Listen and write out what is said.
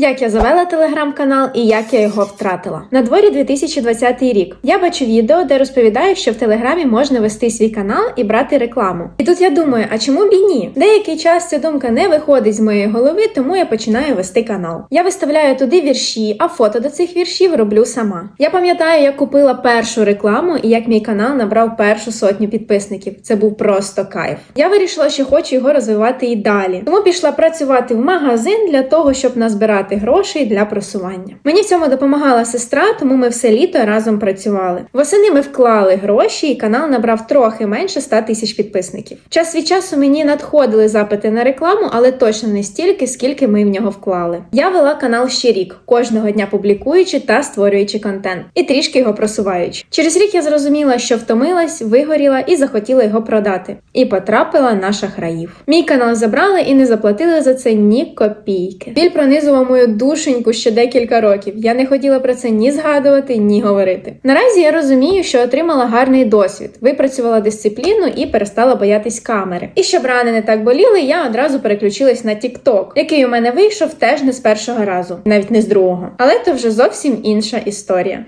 Як я завела телеграм-канал і як я його втратила. На дворі 2020 рік. Я бачу відео, де розповідаю, що в телеграмі можна вести свій канал і брати рекламу. І тут я думаю, а чому б і ні? Деякий час ця думка не виходить з моєї голови, тому я починаю вести канал. Я виставляю туди вірші, а фото до цих віршів роблю сама. Я пам'ятаю, як купила першу рекламу і як мій канал набрав першу сотню підписників. Це був просто кайф. Я вирішила, що хочу його розвивати і далі. Тому пішла працювати в магазин для того, щоб назбирати грошей для просування. Мені в цьому допомагала сестра, тому ми все літо разом працювали. Восени ми вклали гроші, і канал набрав трохи менше 100 тисяч підписників. Час від часу мені надходили запити на рекламу, але точно не стільки, скільки ми в нього вклали. Я вела канал ще рік, кожного дня публікуючи та створюючи контент, і трішки його просуваючи. Через рік я зрозуміла, що втомилась, вигоріла і захотіла його продати. І потрапила на шахраїв. Мій канал забрали і не заплатили за це ні копійки. Біль пронизував мою душеньку ще декілька років. Я не хотіла про це ні згадувати, ні говорити. Наразі я розумію, що отримала гарний досвід, випрацювала дисципліну і перестала боятись камери. І щоб рани не так боліли, я одразу переключилась на TikTok, який у мене вийшов теж не з першого разу, навіть не з другого. Але то вже зовсім інша історія.